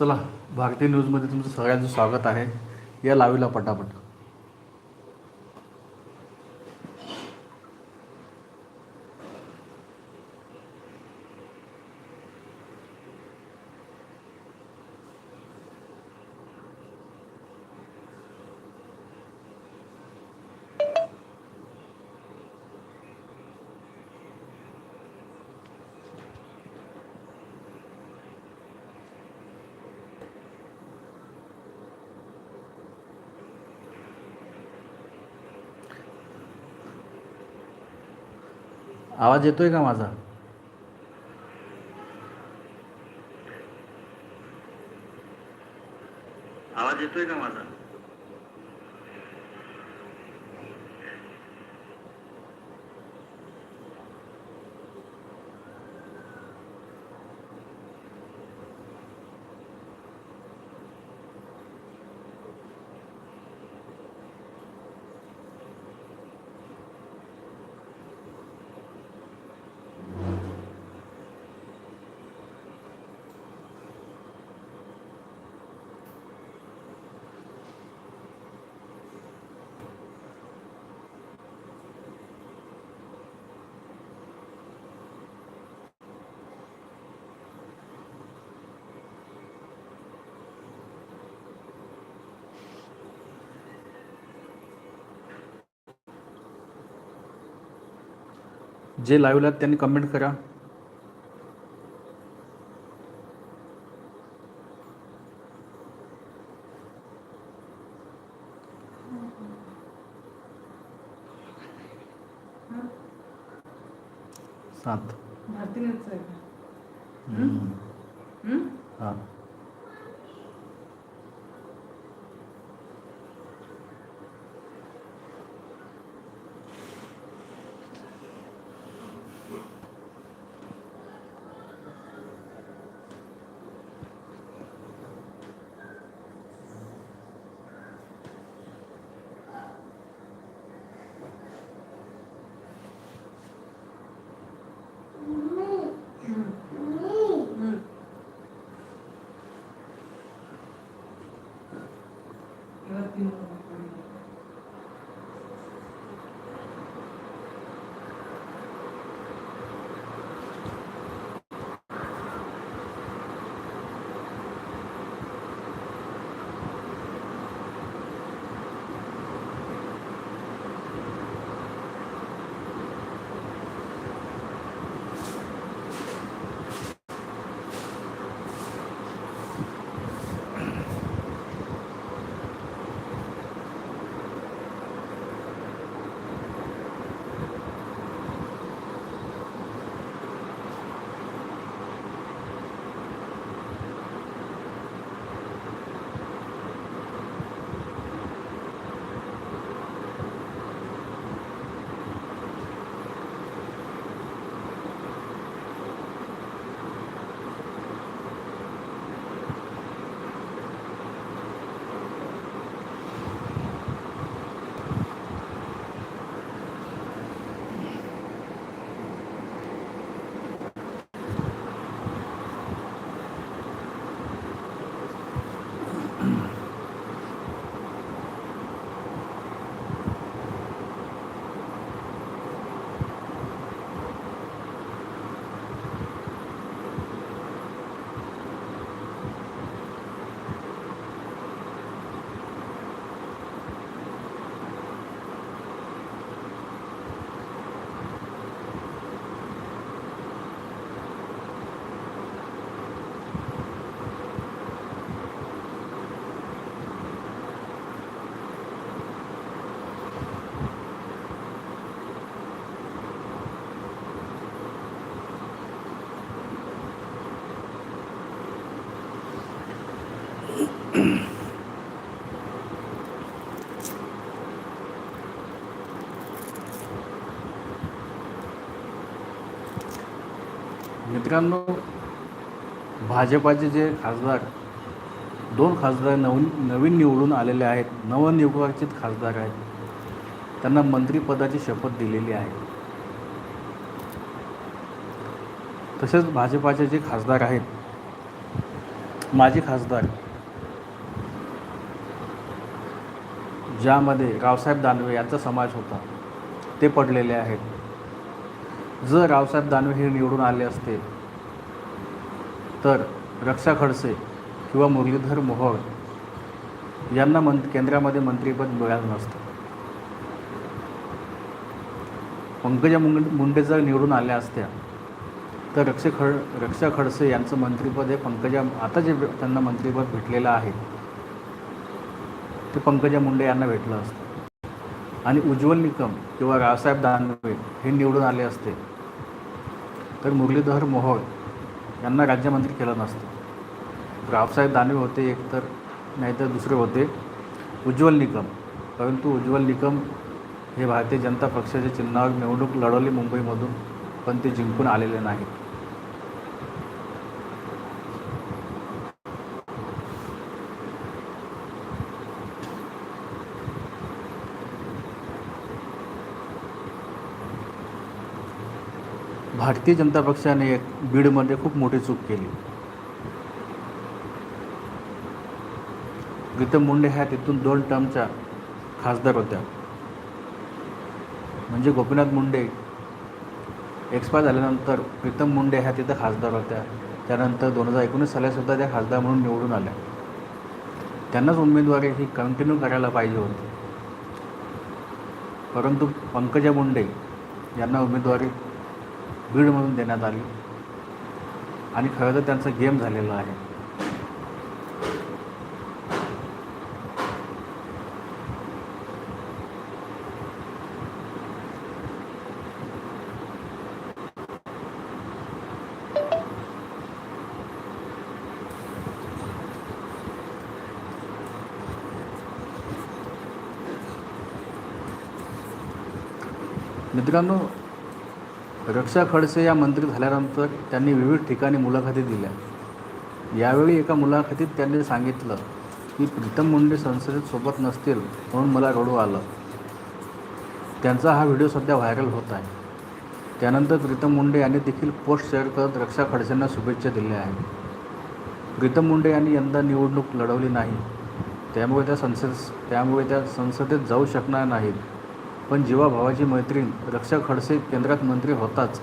चला भारतीय न्यूजमध्ये तुमचं सगळ्यांचं स्वागत आहे. या लावीला पटापट. आवाज येतोय का माझा? आवाज येतोय का माझा? जे लाईव्हला आहेत त्यांनी कमेंट करा. सात. भारती you. मित्रांनो भाजपाचे जे खासदार दोन खासदार नवीन नवीन निवडून आलेले आहेत नवनिर्वाचित खासदार आहेत. त्यांना मंत्रिपदाची शपथ दिलेली आहे. तसेच भाजपाचे जे खासदार आहेत माजी खासदार ज्यामध्ये रावसाहेब दानवे यांचा समावेश होता ते पडलेले आहेत. जर रावसाहेब दानवे हे निवडून आले असते तर रक्षा खडसे किंवा मुरलीधर मोहोळ यांना मं केंद्रामध्ये मंत्रीपद मिळालं नसतं. पंकजा मुंड मुंडे जर निवडून आल्या असत्या तर रक्षा खड रक्षा खडसे यांचं मंत्रिपद हे पंकजा आता जे त्यांना मंत्रिपद भेटलेलं आहे ते पंकजा मुंडे यांना भेटलं असतं. आणि उज्ज्वल निकम किंवा रावसाहेब दानवे हे निवडून आले असते तर मुरलीधर मोहोळ यांना राज्यमंत्री केलं नसतं. रावसाहेब दानवे होते एकतर नाहीतर दुसरे होते उज्ज्वल निकम. परंतु उज्ज्वल निकम हे भारतीय जनता पक्षाच्या चिन्हावर निवडणूक लढवली मुंबईमधून पण ते जिंकून आलेले नाहीत. भारतीय जनता पक्षाने एक बीडमध्ये खूप मोठी चूक केली. प्रीतम मुंडे ह्या तिथून दोन टर्मच्या खासदार होत्या. म्हणजे गोपीनाथ मुंडे एक्सपायर झाल्यानंतर प्रीतम मुंडे ह्या तिथं खासदार होत्या. त्यानंतर दोन हजार एकोणीस सालासुद्धा त्या खासदार म्हणून निवडून आल्या. त्यांनाच उमेदवारी ही कंटिन्यू करायला पाहिजे होती. परंतु पंकजा मुंडे यांना उमेदवारी बीडमधून देण्यात आली. आणि खरं तर त्यांचा गेम झालेला आहे. मित्रांनो रक्षा खडसे या मंत्री झाल्यानंतर त्यांनी विविध ठिकाणी मुलाखती दिल्या. यावेळी एका मुलाखतीत त्यांनी सांगितलं की प्रीतम मुंडे संसदेत सोबत नसतील म्हणून मला रडू आलं. त्यांचा हा व्हिडिओ सध्या व्हायरल होत आहे. त्यानंतर प्रीतम मुंडे यांनी देखील पोस्ट शेअर करत रक्षा खडसेंना शुभेच्छा दिल्या आहेत. प्रीतम मुंडे यांनी यंदा निवडणूक लढवली नाही. त्यामुळे त्या संसद त्यामुळे त्या संसदेत जाऊ शकणार नाहीत. पण जेव्हा भावाची मैत्रीण रक्षा खडसे केंद्रात मंत्री होताच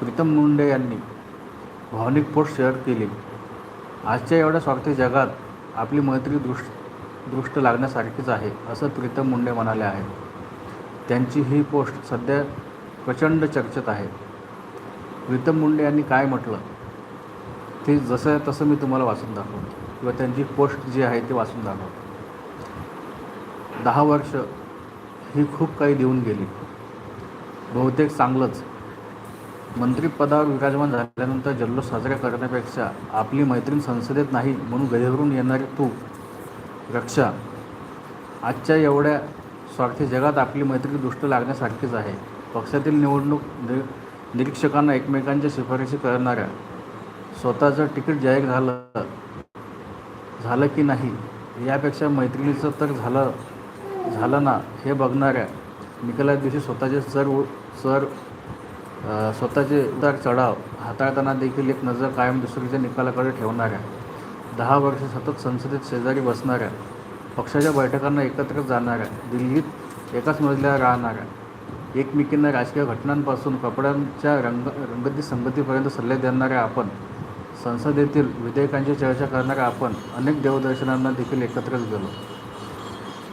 प्रीतम मुंडे यांनी भावनिक पोस्ट शेअर केली. आजच्या एवढ्या स्वार्थी जगात आपली मैत्री दृष्ट दृष्ट लागण्यासारखीच आहे असं प्रीतम मुंडे म्हणाले आहे त्यांची ही पोस्ट सध्या प्रचंड चर्चेत आहे. प्रीतम मुंडे यांनी काय म्हटलं? ते जसं आहे तसं मी तुम्हाला वाचून दाखवतो. किंवा त्यांची पोस्ट जी आहे ती वाचून दाखवतो. दहा वर्ष ही खूप काही देऊन गेली. बहुतेक चांगलंच. मंत्रिपदावर विराजमान झाल्यानंतर जल्लोष साजरा करण्यापेक्षा आपली मैत्रीण संसदेत नाही म्हणून गैरवरून येणारी तू रक्षा आजच्या एवढ्या स्वार्थी जगात आपली मैत्री दुष्ट लागण्यासारखीच आहे. पक्षातील निवडणूक नि निरीक्षकांना एकमेकांच्या शिफारशी करणाऱ्या स्वतःचं तिकीट जाहीर झालं झालं की नाही यापेक्षा मैत्रिणीचं तर झालं झालं ना हे बघणाऱ्या निकाला दिवशी स्वतःचे सर सर स्वतःचे उतार चढाव हाताळताना देखील एक नजर कायम दुसरीच्या निकालाकडे ठेवणाऱ्या दहा वर्ष सतत संसदेत शेजारी बसणाऱ्या पक्षाच्या बैठकांना एकत्र जाणाऱ्या दिल्लीत एकाच मजल्यावर राहणाऱ्या एकमेकींना राजकीय घटनांपासून कपड्यांच्या रंग रंगती संगतीपर्यंत सल्ले देणाऱ्या आपण संसदेतील विधेयकांची चर्चा करणाऱ्या आपण अनेक देवदर्शनांना देखील एकत्रच गेलो.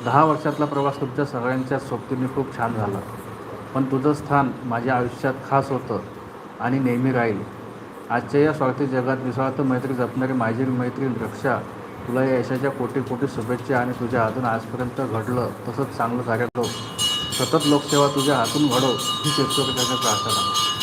दहा वर्षातला प्रवास तुमच्या सगळ्यांच्या सोबतीने खूप छान झाला. पण तुझं स्थान माझ्या आयुष्यात खास होतं आणि नेहमी राहील. आजच्या या स्वार्थी जगात निस्वार्थ मैत्री जपणारी माझी मैत्रीण रक्षा तुला या यशाच्या कोटी कोटी शुभेच्छा आणि तुझ्या हातून आजपर्यंत घडलं तसंच चांगलं कार्य करो सतत लोकसेवा तुझ्या हातून घडो ही शेतकऱ्याच्या प्रार्थना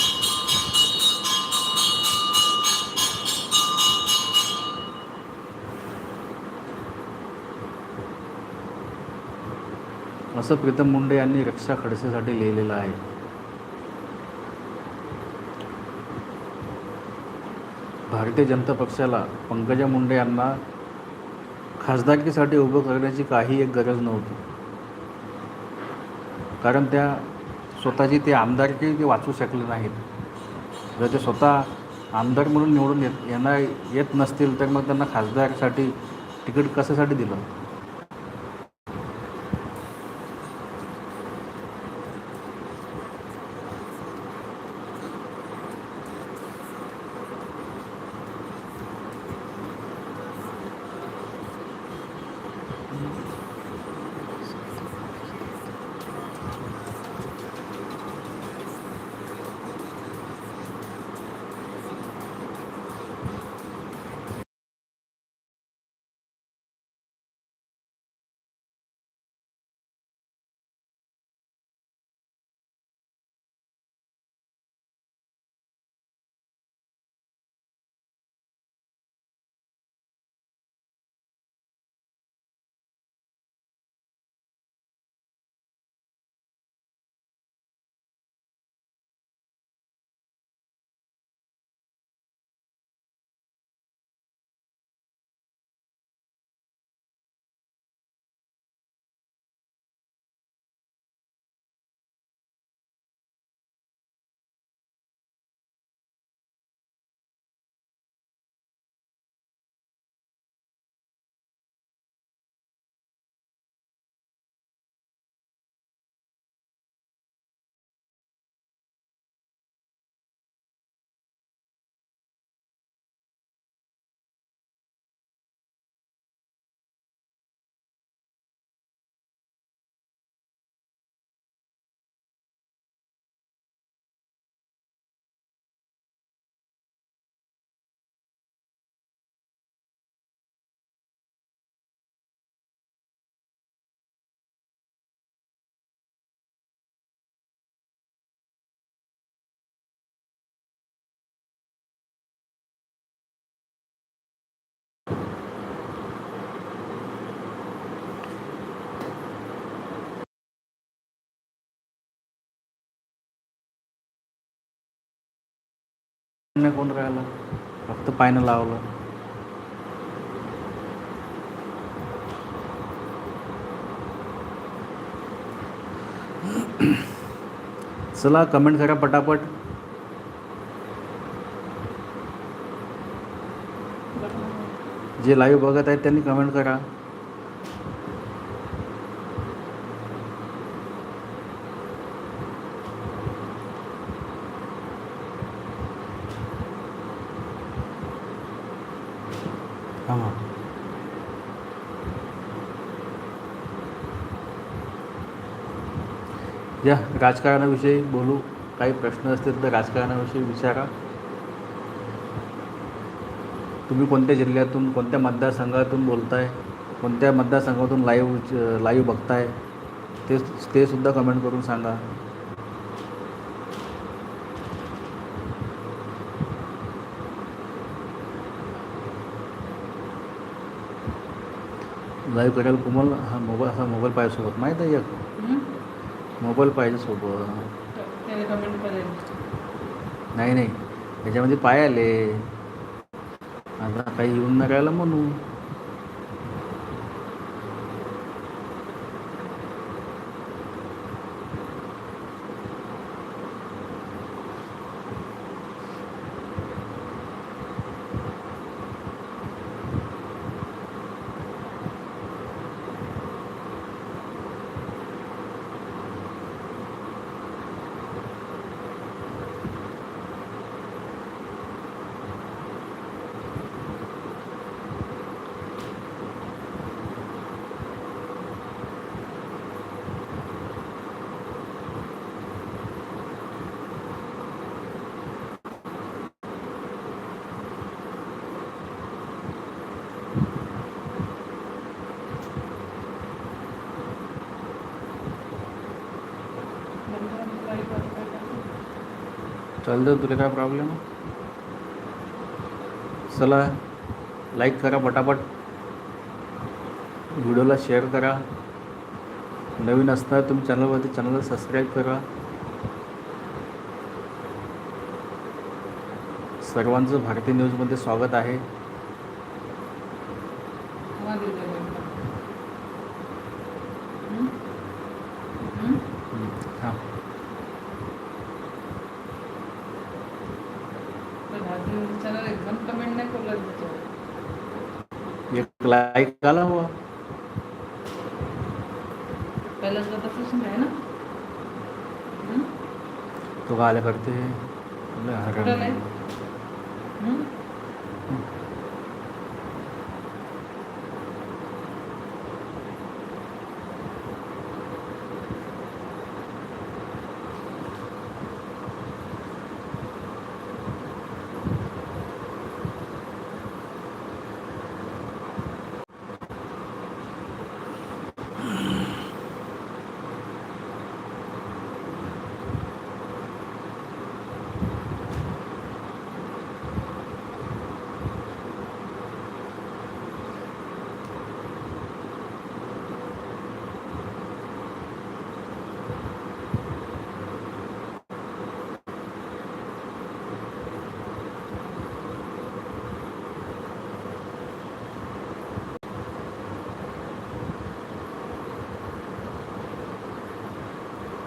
असं प्रीतम मुंडे यांनी रक्षा खडसेसाठी लिहिलेलं आहे. भारतीय जनता पक्षाला पंकजा मुंडे यांना खासदारकीसाठी उभं करण्याची काही एक गरज नव्हती. कारण त्या स्वतःची ते आमदारकी ते वाचू शकले नाहीत. जर ते स्वतः आमदार म्हणून निवडून येत येणार येत नसतील तर मग त्यांना खासदारसाठी तिकीट कशासाठी दिलं? नाही कोण राहिलं? फक्त पायनं लावलं. चला कमेंट करा पटापट. जे लाईव्ह बघत आहेत त्यांनी कमेंट करा. या राजकारणाविषयी बोलू? काही प्रश्न असतील तर राजकारणाविषयी विचारा. तुम्ही कोणत्या जिल्ह्यातून कोणत्या मतदारसंघातून बोलताय? कोणत्या मतदारसंघातून लाईव्ह लाईव्ह बघताय? ते ते सुद्धा कमेंट करून सांगा. लाईव्ह करायला कोमल हा मोबाईल हा मोबाईल पाहिजे सोबत. माहीत आहे मोबाईल पाहिजे सोबत. नाही नाही. त्याच्यामध्ये पाय आले. आता काही येऊन नाही राहिलं म्हणून चालतं तुला काय प्रॉब्लेम चला लाईक करा पटापट. व्हिडिओला शेअर करा. नवीन असता तुम्ही चॅनलवरती चॅनलला सबस्क्राईब करा. सर्वांचं भारतीय न्यूजमध्ये स्वागत आहे हां चॅनल एकदम कमेंट नाही करू त्याच्यावर एक लाईक आला हो. बुवा पहिल्याच तसंच आहे ना हं? तो गाल्या करते? हं?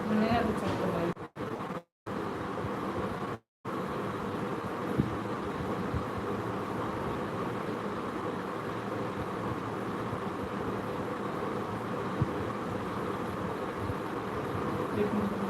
नाही आलं चांगलं बाई. एक मिनिट.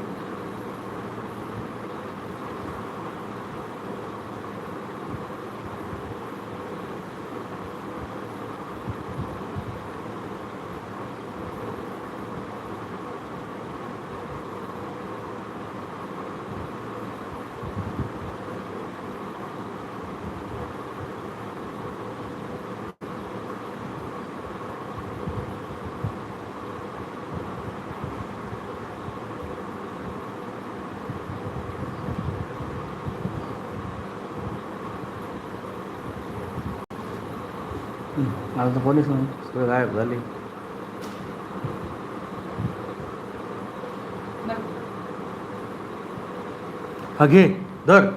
आता तर कोणीच नाही सगळं गायब झाले. हा घे धर